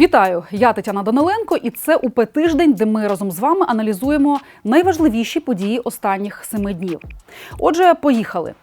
Вітаю! Я Тетяна Даниленко, і це УП тиждень, де ми разом з вами аналізуємо найважливіші події останніх семи днів. Отже, поїхали.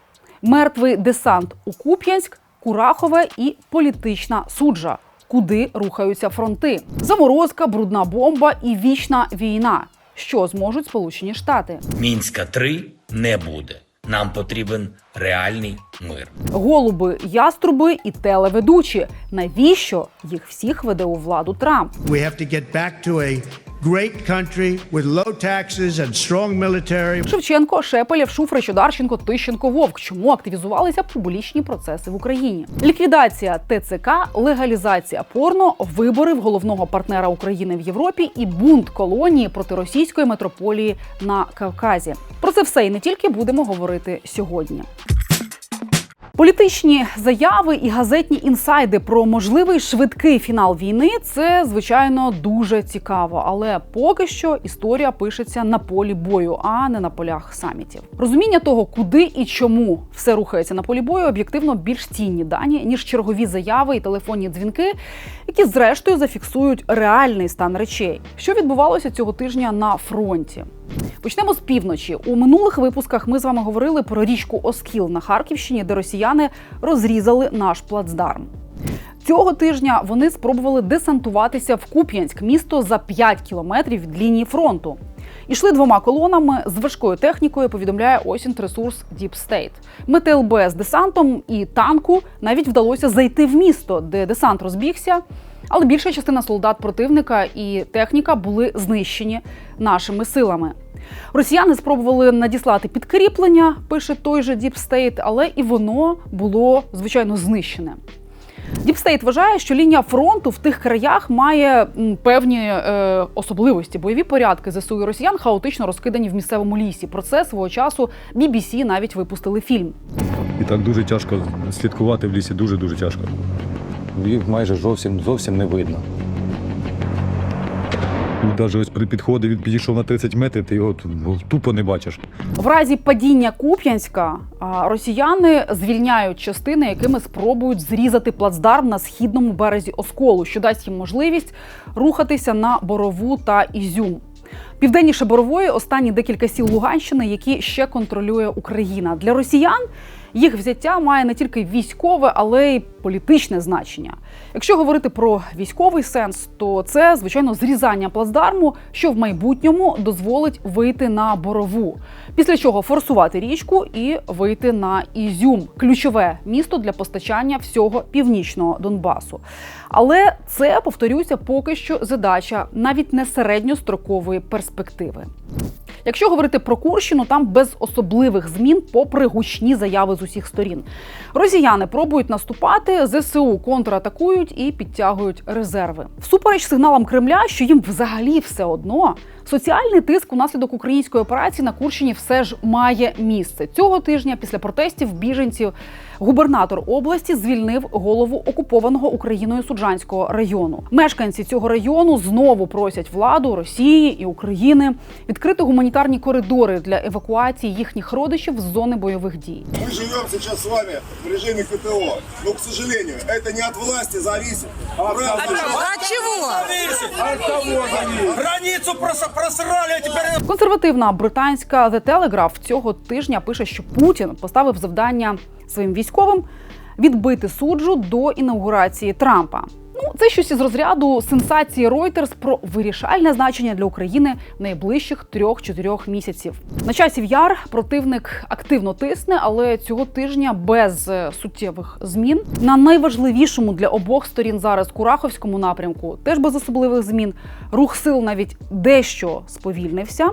Мертвий десант у Куп'янськ, Курахове і політична суджа. Куди рухаються фронти? Заморозка, брудна бомба і вічна війна. Що зможуть Сполучені Штати? Мінська 3 не буде. Нам потрібен реальний мир. Голуби, яструби і телеведучі. Навіщо їх всіх веде у владу Трамп? We have to get back to a great country with low taxes and strong military. Шевченко, Шепелєв, Шуфрич, Одарченко, Тищенко, Вовк. Чому активізувалися публічні процеси в Україні? Ліквідація ТЦК, легалізація порно, вибори в головного партнера України в Європі і бунт колонії проти російської метрополії на Кавказі. Про це все і не тільки будемо говорити сьогодні. Політичні заяви і газетні інсайди про можливий швидкий фінал війни це звичайно дуже цікаво. Але поки що історія пишеться на полі бою, а не на полях самітів. Розуміння того, куди і чому все рухається на полі бою, об'єктивно більш цінні дані ніж чергові заяви і телефонні дзвінки, які зрештою зафіксують реальний стан речей, що відбувалося цього тижня на фронті. Почнемо з півночі. У минулих випусках ми з вами говорили про річку Оскіл на Харківщині, де росіяни розрізали наш плацдарм. Цього тижня вони спробували десантуватися в Куп'янськ, місто за 5 кілометрів від лінії фронту. Ішли двома колонами з важкою технікою. Повідомляє Осінт Ресурс Deep State. МТЛБ з десантом і танку навіть вдалося зайти в місто, де десант розбігся. Але більша частина солдат противника і техніка були знищені нашими силами. Росіяни спробували надіслати підкріплення, пише той же State, але і воно було звичайно знищене. Діпстейт вважає, що лінія фронту в тих краях має певні е, особливості. Бойові порядки ЗСУ і росіян хаотично розкидані в місцевому лісі. Про це свого часу BBC навіть випустили фільм. І так дуже тяжко слідкувати в лісі, дуже дуже тяжко. Їх майже зовсім зовсім не видно. Тут навіть ось при підході він підійшов на 30 метрів, ти його тупо не бачиш. В разі падіння Куп'янська росіяни звільняють частини, якими спробують зрізати плацдарм на східному березі Осколу, що дасть їм можливість рухатися на Борову та Ізюм. Південніше Борової останні декілька сіл Луганщини, які ще контролює Україна. Для росіян їх взяття має не тільки військове, але й політичне значення. Якщо говорити про військовий сенс, то це звичайно зрізання плацдарму, що в майбутньому дозволить вийти на борову, після чого форсувати річку і вийти на Ізюм, ключове місто для постачання всього північного Донбасу. Але це повторюся, поки що задача навіть не середньострокової перспективи. Якщо говорити про Курщину, там без особливих змін, попри гучні заяви з усіх сторін. Росіяни пробують наступати, ЗСУ контратакують і підтягують резерви. Всупереч сигналам Кремля, що їм взагалі все одно. Соціальний тиск унаслідок української операції на Курщині все ж має місце цього тижня. Після протестів біженців губернатор області звільнив голову окупованого Україною Суджанського району. Мешканці цього району знову просять владу Росії і України відкрити гуманітарні коридори для евакуації їхніх родичів з зони бойових дій. Мы живем сейчас с вами в режиме КТО, но, к сожалению, это не от власти зависит. Правда, А чего? Границу просто просрали, а тепер Консервативна британська The Telegraph цього тижня пише, що Путін поставив завдання своїм військовим відбити суджу до інаугурації Трампа. Це щось із розряду сенсації Reuters про вирішальне значення для України найближчих трьох-чотирьох місяців. На часів яр противник активно тисне, але цього тижня без е, суттєвих змін. На найважливішому для обох сторін зараз Кураховському напрямку теж без особливих змін. Рух сил навіть дещо сповільнився.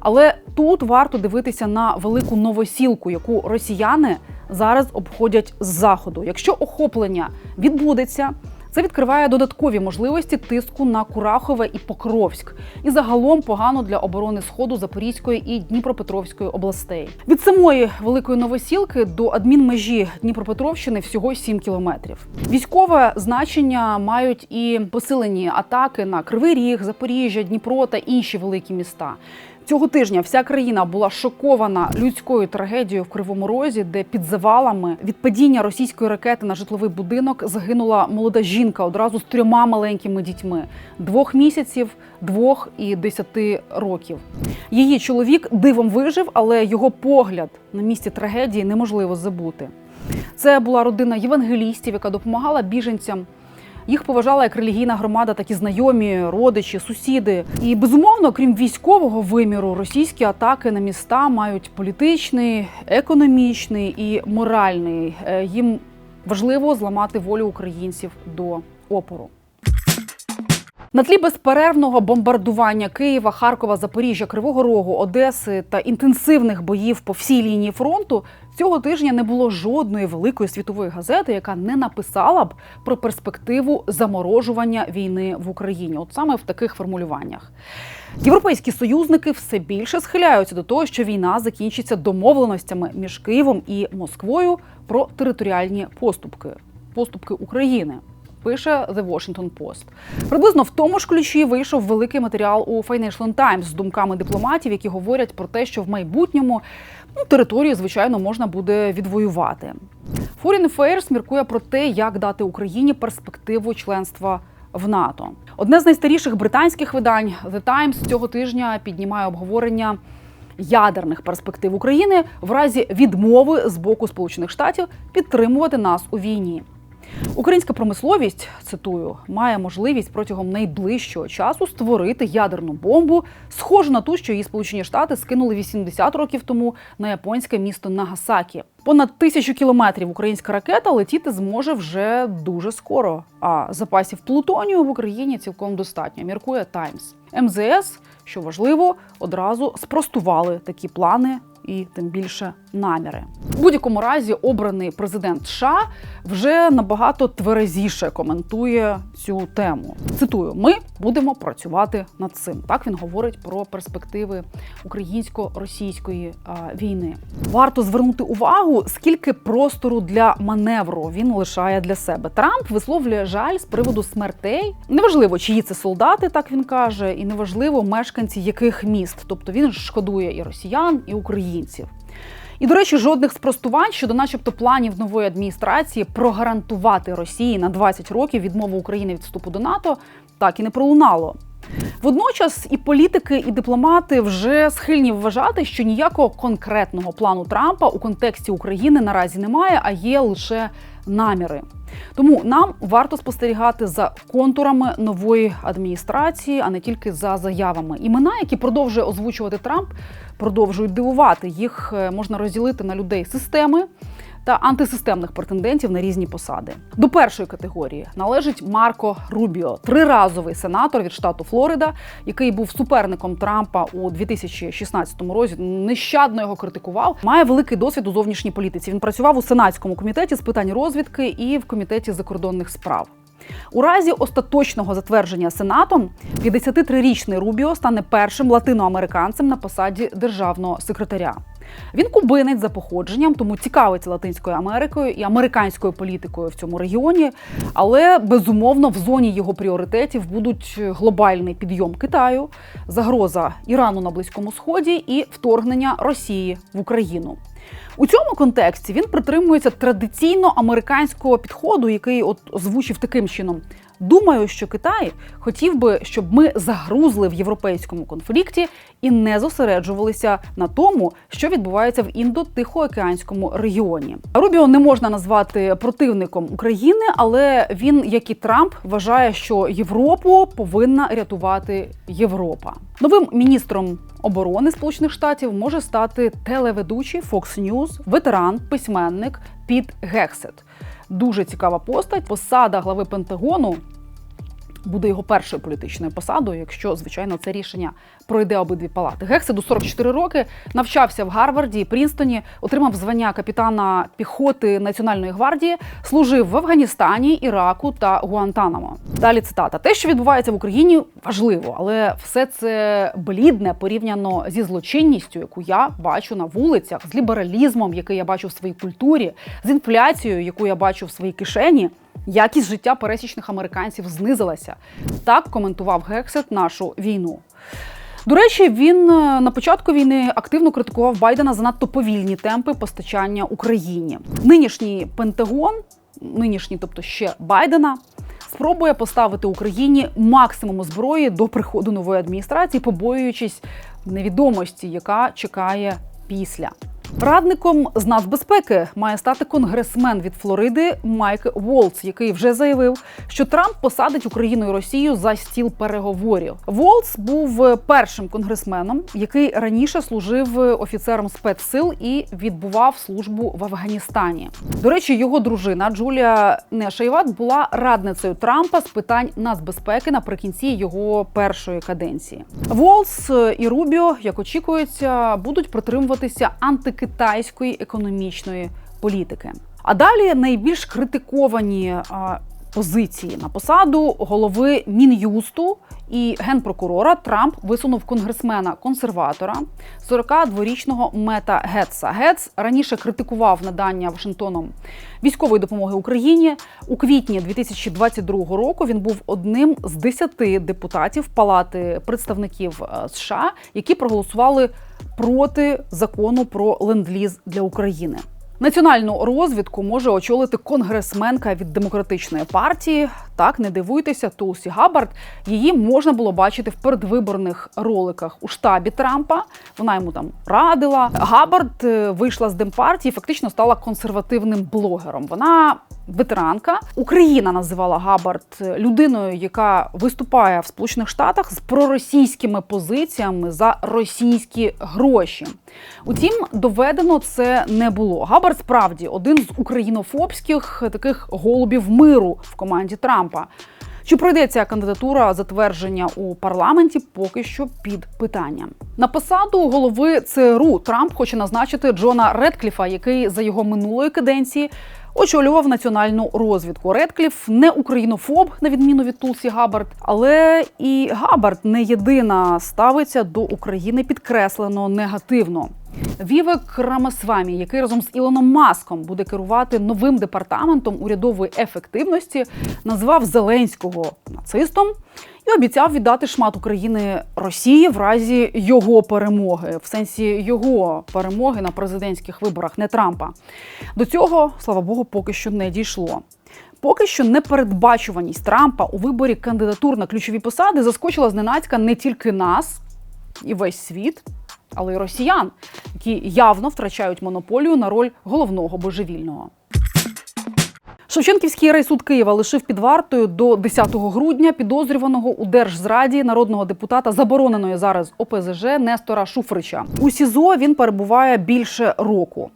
Але тут варто дивитися на велику новосілку, яку росіяни зараз обходять з заходу. Якщо охоплення відбудеться. Це відкриває додаткові можливості тиску на Курахове і Покровськ, і загалом погано для оборони сходу Запорізької і Дніпропетровської областей. Від самої великої новосілки до адмінмежі Дніпропетровщини всього 7 кілометрів. Військове значення мають і посилені атаки на Кривий Ріг, Запоріжжя, Дніпро та інші великі міста. Цього тижня вся країна була шокована людською трагедією в Кривому Розі, де під завалами від падіння російської ракети на житловий будинок загинула молода жінка одразу з трьома маленькими дітьми двох місяців, двох і десяти років. Її чоловік дивом вижив, але його погляд на місці трагедії неможливо забути. Це була родина євангелістів, яка допомагала біженцям. Їх поважала як релігійна громада, так і знайомі, родичі, сусіди. І безумовно, крім військового виміру, російські атаки на міста мають політичний, економічний і моральний. Е, Їм важливо зламати волю українців до опору. На тлі безперервного бомбардування Києва, Харкова, Запоріжжя, Кривого Рогу, Одеси та інтенсивних боїв по всій лінії фронту цього тижня не було жодної великої світової газети, яка не написала б про перспективу заморожування війни в Україні. От саме в таких формулюваннях. Європейські союзники все більше схиляються до того, що війна закінчиться домовленостями між Києвом і Москвою про територіальні поступки, поступки України пише The Washington Post. Приблизно в тому ж ключі вийшов великий матеріал у Financial Times з думками дипломатів, які говорять про те, що в майбутньому ну, територію, звичайно, можна буде відвоювати. Foreign Affairs міркує про те, як дати Україні перспективу членства в НАТО. Одне з найстаріших британських видань The Times цього тижня піднімає обговорення ядерних перспектив України в разі відмови з боку Сполучених Штатів підтримувати нас у війні. Українська промисловість, цитую, має можливість протягом найближчого часу створити ядерну бомбу, схожу на ту, що її Сполучені Штати скинули 80 років тому на японське місто Нагасакі. Понад тисячу кілометрів українська ракета летіти зможе вже дуже скоро. А запасів плутонію в Україні цілком достатньо. Міркує Таймс. МЗС, що важливо, одразу спростували такі плани і тим більше наміри. У будь-якому разі обраний президент США вже набагато тверезіше коментує цю тему. Цитую: ми будемо працювати над цим. Так він говорить про перспективи українсько-російської війни. Варто звернути увагу, скільки простору для маневру він лишає для себе. Трамп висловлює жаль з приводу смертей. Неважливо, чиї це солдати, так він каже, і неважливо мешканці яких міст. Тобто він шкодує і росіян, і українців. І, до речі, жодних спростувань щодо, начебто, планів нової адміністрації прогарантувати Росії на 20 років відмову України від вступу до НАТО так і не пролунало. Водночас і політики, і дипломати вже схильні вважати, що ніякого конкретного плану Трампа у контексті України наразі немає, а є лише наміри. Тому нам варто спостерігати за контурами нової адміністрації, а не тільки за заявами. Імена, які продовжує озвучувати Трамп, продовжують дивувати. Їх е, можна розділити на людей системи та антисистемних претендентів на різні посади. До першої категорії належить Марко Рубіо, триразовий сенатор від штату Флорида, який був суперником Трампа у 2016 році. Нещадно його критикував. Має великий досвід у зовнішній політиці. Він працював у сенатському комітеті з питань розвідки і в комітеті закордонних справ. У разі остаточного затвердження Сенатом 53-річний Рубіо стане першим латиноамериканцем на посаді державного секретаря. Він кубинець за походженням, тому цікавиться Латинською Америкою і американською політикою в цьому регіоні. Але безумовно в зоні його пріоритетів будуть глобальний підйом Китаю, загроза Ірану на Близькому Сході і вторгнення Росії в Україну. У цьому контексті він притримується традиційно американського підходу, який от озвучив таким чином: думаю, що Китай хотів би, щоб ми загрузли в європейському конфлікті і не зосереджувалися на тому, що відбувається в індо-тихоокеанському регіоні. Рубіо не можна назвати противником України, але він, як і Трамп, вважає, що Європу повинна рятувати Європа. Новим міністром оборони Сполучених Штатів може стати телеведучий Fox News, ветеран, письменник Піт Гексет. Дуже цікава постать. Посада глави Пентагону буде його першою політичною посадою, якщо, звичайно, це рішення пройде обидві палати. Гекседу 44 роки, навчався в Гарварді, Прінстоні, отримав звання капітана піхоти Національної гвардії, служив в Афганістані, Іраку та Гуантанамо. Далі цитата: те, що відбувається в Україні, важливо, але все це блідне порівняно зі злочинністю, яку я бачу на вулицях, з лібералізмом, який я бачу в своїй культурі, з інфляцією, яку я бачу в своїй кишені. Якість життя пересічних американців знизилася. Так коментував Гексет нашу війну. До речі, він е, на початку війни активно критикував Байдена за надто повільні темпи постачання Україні. Нинішній Пентагон, нинішній, тобто ще Байдена, спробує поставити Україні максимум зброї до приходу нової адміністрації, побоюючись невідомості, яка чекає після. Радником з нацбезпеки має стати конгресмен від Флориди Майк Волц, який вже заявив, що Трамп посадить Україну і Росію за стіл переговорів. Волц був першим конгресменом, який раніше служив офіцером спецсил і відбував службу в Афганістані. До речі, його дружина Джулія Нешейват була радницею Трампа з питань нацбезпеки наприкінці його першої каденції. Волц і Рубіо, як очікується, будуть притримуватися антикитайської економічної політики. А далі найбільш критиковані а, позиції на посаду голови мін'юсту і генпрокурора Трамп висунув конгресмена консерватора 42-річного Мета Гетса. Гетс раніше критикував надання Вашингтоном військової допомоги Україні. У квітні 2022 року він був одним з 10 депутатів Палати представників е, США, які проголосували проти закону про ленд-ліз для України. Національну розвідку може очолити конгресменка від демократичної партії. Так, не дивуйтеся, Тулсі Габбард. Її можна було бачити в передвиборних роликах у штабі Трампа. Вона йому там радила. Габбард е, вийшла з демпартії, фактично стала консервативним блогером. Вона ветеранка. Україна називала Габбард людиною, яка виступає в Сполучених Штатах з проросійськими позиціями за російські гроші. Утім, доведено це не було. Габбард справді один з українофобських таких голубів миру в команді Трампа. Чи пройде ця кандидатура затвердження у парламенті, поки що під питанням. На посаду голови ЦРУ Трамп хоче назначити Джона Редкліфа, який за його минулої каденції очолював національну розвідку. Редкліф не українофоб, на відміну від Тулсі Габбард, але і Габбард не єдина ставиться до України підкреслено негативно. Вівек Рамасвамі, який разом з Ілоном Маском буде керувати новим департаментом урядової ефективності, назвав Зеленського нацистом і обіцяв віддати шмат України Росії в разі його перемоги, в сенсі його перемоги на президентських виборах, не Трампа. До цього, слава Богу, поки що не дійшло. Поки що непередбачуваність Трампа у виборі кандидатур на ключові посади заскочила зненацька не тільки нас і весь світ, але й росіян, які явно втрачають монополію на роль головного божевільного. Шевченківський райсуд Києва лишив під вартою до 10 грудня підозрюваного у держзраді народного депутата забороненої зараз ОПЗЖ Нестора Шуфрича. У СІЗО він перебуває більше року.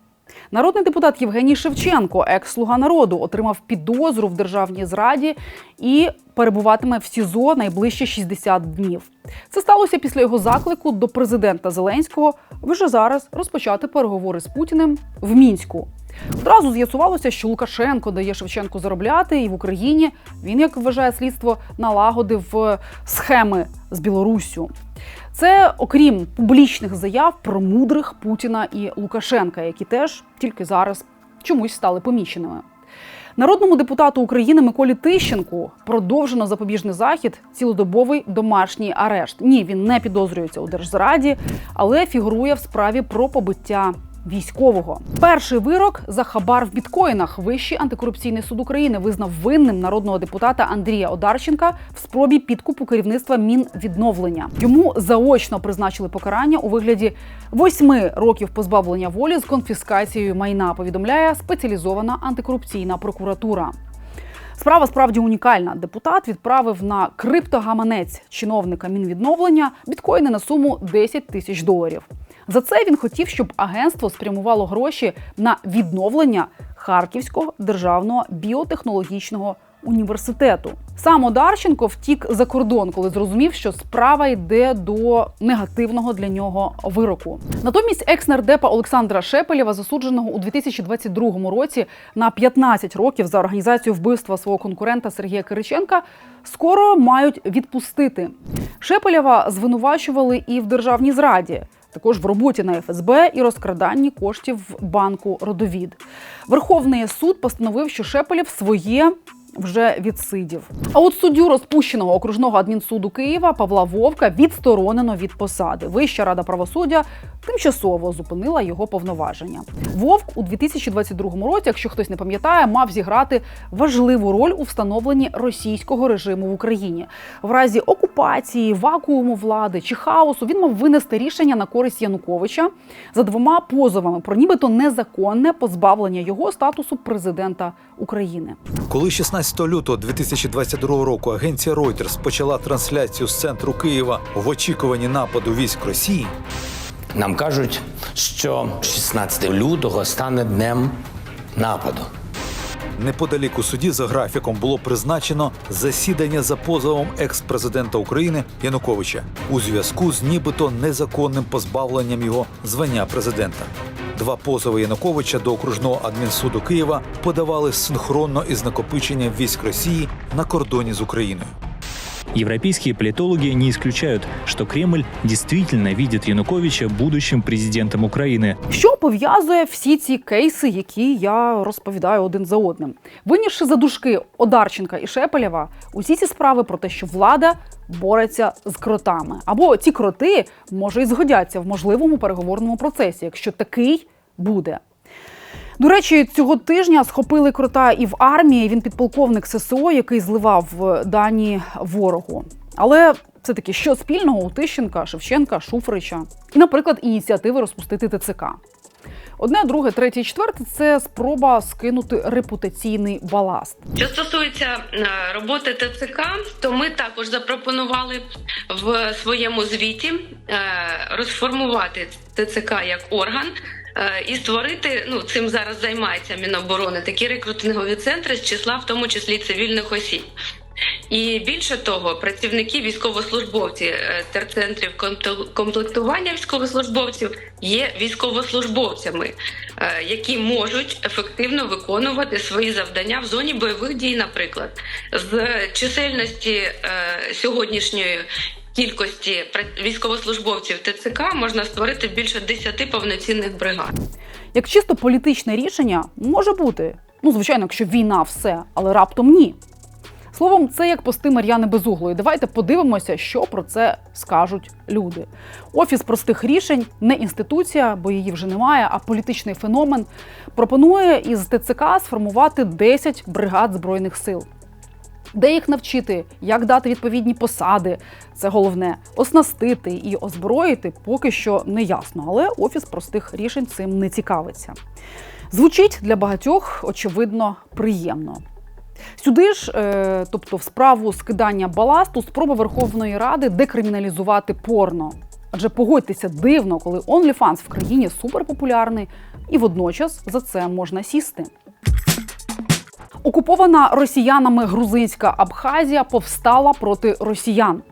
Народний депутат Євгеній Шевченко, екс-слуга народу, отримав підозру в державній зраді і перебуватиме в СІЗО найближче 60 днів. Це сталося після його заклику до президента Зеленського вже зараз розпочати переговори з Путіним в мінську. Одразу з'ясувалося, що Лукашенко дає Шевченку заробляти, і в Україні він, як вважає слідство, налагодив е, схеми з Білоруссю. Це окрім публічних заяв про мудрих Путіна і Лукашенка, які теж тільки зараз чомусь стали поміченими. Народному депутату України Миколі Тищенку продовжено запобіжний захід, цілодобовий домашній арешт. Ні, він не підозрюється у держзраді, але фігурує в справі про побиття військового. Перший вирок за хабар в біткоїнах. Вищий антикорупційний суд України визнав винним народного депутата Андрія Одарченка в спробі підкупу керівництва Мінвідновлення. Йому заочно призначили покарання у вигляді восьми років позбавлення волі з конфіскацією майна. Повідомляє спеціалізована антикорупційна прокуратура. Справа справді унікальна. Депутат відправив на криптогаманець чиновника мінвідновлення біткоїни на суму 10 тисяч доларів. За це він хотів, щоб агентство спрямувало гроші на відновлення Харківського державного біотехнологічного університету. Сам Одарченко втік за кордон, коли зрозумів, що справа йде до негативного для нього вироку. Натомість екс-нардепа Олександра Шепелєва, засудженого у 2022 році на 15 років за організацію вбивства свого конкурента Сергія Кириченка, скоро мають відпустити. Шепелєва звинувачували і в державній зраді. Також в роботі на ФСБ і розкраданні коштів в банку Родовід. Верховний суд постановив, що Шепелєв своє вже відсидів. А от суддю розпущеного окружного адмінсуду Києва Павла Вовка відсторонено від посади. Вища рада правосуддя тимчасово зупинила його повноваження. Вовк у 2022 році, якщо хтось не пам'ятає, мав зіграти важливу роль у встановленні російського режиму в Україні. В разі окупації, вакууму влади чи хаосу він мав винести рішення на користь Януковича за двома позовами про нібито незаконне позбавлення його статусу президента України. Коли 16 лютого 2022 року агенція Reuters почала трансляцію з центру Києва в очікуванні нападу військ Росії, Нам кажуть, що 16 лютого стане днем нападу. неподалік у суді за графіком було призначено засідання за позовом екс-президента України Януковича у зв'язку з нібито незаконним позбавленням його звання президента. Два позови Януковича до окружного адмінсуду Києва подавали синхронно із накопиченням військ Росії на кордоні з Україною. Европейские политологи не исключают, что Кремль действительно видит Януковича будущим президентом Украины. Що пов'язує всі ці кейси, які я розповідаю один за одним? Винісши за дужки Одарченка і Шепелєва, усі ці справи про те, що влада бореться з кротами, або ці кроти може і згодяться в можливому переговорному процесі, якщо такий буде. До речі, цього тижня схопили крота і в армії. Він підполковник ССО, який зливав дані ворогу. Але все таки що спільного у Тищенка, Шевченка, Шуфрича і, наприклад, ініціативи розпустити ТЦК. Одне, друге, третє, і четверте це спроба скинути репутаційний баласт. Що стосується е, роботи ТЦК, то ми також запропонували в своєму звіті е, розформувати ТЦК як орган. Е, І створити ну цим зараз займається Міноборони такі рекрутингові центри з числа, в тому числі цивільних осіб. І більше того, працівники військовослужбовці е, терцентрів комплектування військовослужбовців є військовослужбовцями, е, які можуть ефективно виконувати свої завдання в зоні бойових дій, наприклад, з чисельності сьогоднішньої. Кількості військовослужбовців ТЦК можна створити більше 10 повноцінних бригад. Як чисто політичне рішення може бути. Ну, звичайно, якщо війна все, але раптом ні. Словом, це як пости Мар'яни Безуглої. Давайте подивимося, що про це скажуть люди. Офіс простих рішень не інституція, бо її вже немає, а політичний феномен пропонує із ТЦК сформувати 10 бригад збройних сил. Де їх навчити, як дати відповідні посади, це головне оснастити і озброїти поки що не ясно, але офіс простих рішень цим не цікавиться. Звучить для багатьох очевидно приємно. Сюди ж, е, тобто в справу скидання баласту, спроба Верховної Ради декриміналізувати порно. Адже погодьтеся дивно, коли OnlyFans в країні суперпопулярний, і водночас за це можна сісти. Окупована росіянами грузинська Абхазія повстала проти росіян.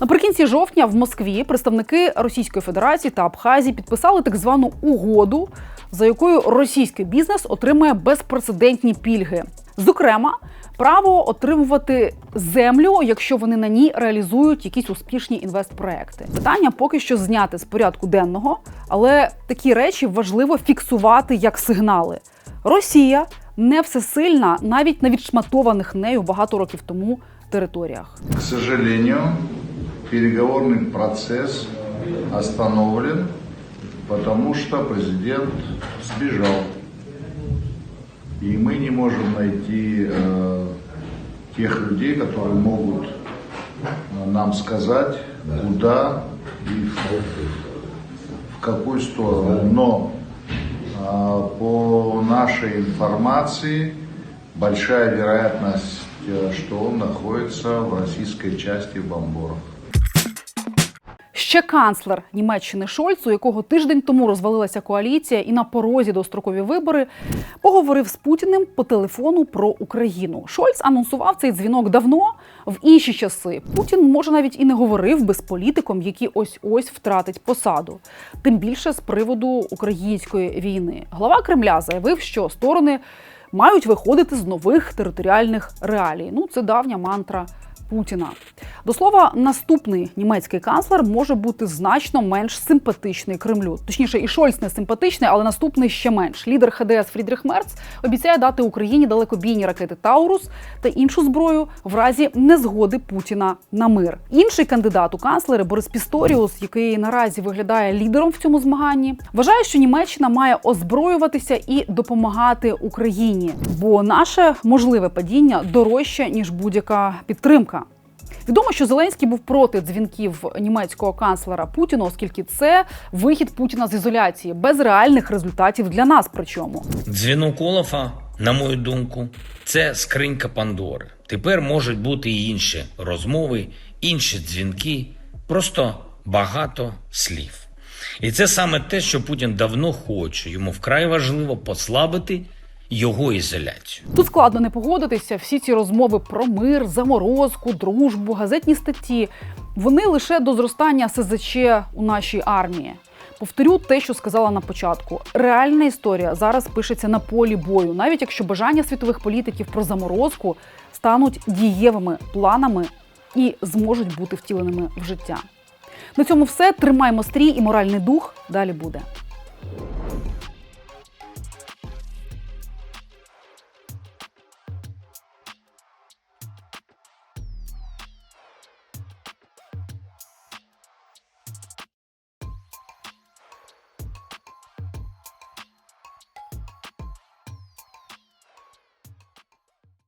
Наприкінці жовтня в Москві представники Російської Федерації та Абхазії підписали так звану угоду, за якою російський бізнес отримує безпрецедентні пільги. Зокрема, право отримувати землю, якщо вони на ній реалізують якісь успішні інвестпроекти. Питання поки що зняти з порядку денного, але такі речі важливо фіксувати як сигнали. Росія не всесильна навіть на відшматованих нею багато років тому територіях. К сожалению, переговорный процесс остановлен, потому что президент сбежал. И мы не можем найти э, тех людей, которые могут э, нам сказать, куда и в, в какую сторону. Но э, по нашей информации большая вероятность, э, что он находится в российской части Бомборов. Ще канцлер Німеччини Шольц, у якого тиждень тому розвалилася коаліція і на порозі дострокові вибори, поговорив з Путіним по телефону про Україну. Шольц анонсував цей дзвінок давно. В інші часи Путін може навіть і не говорив би з політиком, який ось ось втратить посаду. Тим більше з приводу української війни. Глава Кремля заявив, що сторони мають виходити з нових територіальних реалій. Ну це давня мантра Путіна. До слова, наступний німецький канцлер може бути значно менш симпатичний Кремлю. Точніше, і Шольц не симпатичний, але наступний ще менш. Лідер ХДС Фрідріх Мерц обіцяє дати Україні далекобійні ракети Таурус та іншу зброю в разі незгоди Путіна на мир. Інший кандидат у канцлери Борис Пісторіус, який наразі виглядає лідером в цьому змаганні, вважає, що Німеччина має озброюватися і допомагати Україні, бо наше можливе падіння дорожче ніж будь-яка підтримка. Відомо, що Зеленський був проти дзвінків німецького канцлера Путіна, оскільки це вихід Путіна з ізоляції без реальних результатів для нас. Причому Дзвінок Олафа, на мою думку, це скринька Пандори. Тепер можуть бути і інші розмови, інші дзвінки, просто багато слів. І це саме те, що Путін давно хоче. Йому вкрай важливо послабити його ізоляцію. тут складно не погодитися. Всі ці розмови про мир, заморозку, дружбу, газетні статті вони лише до зростання СЗЧ у нашій армії. Повторю те, що сказала на початку. Реальна історія зараз пишеться на полі бою, навіть якщо бажання світових політиків про заморозку стануть дієвими планами і зможуть бути втіленими в життя. На цьому все. Тримаймо стрій і моральний дух. Далі буде.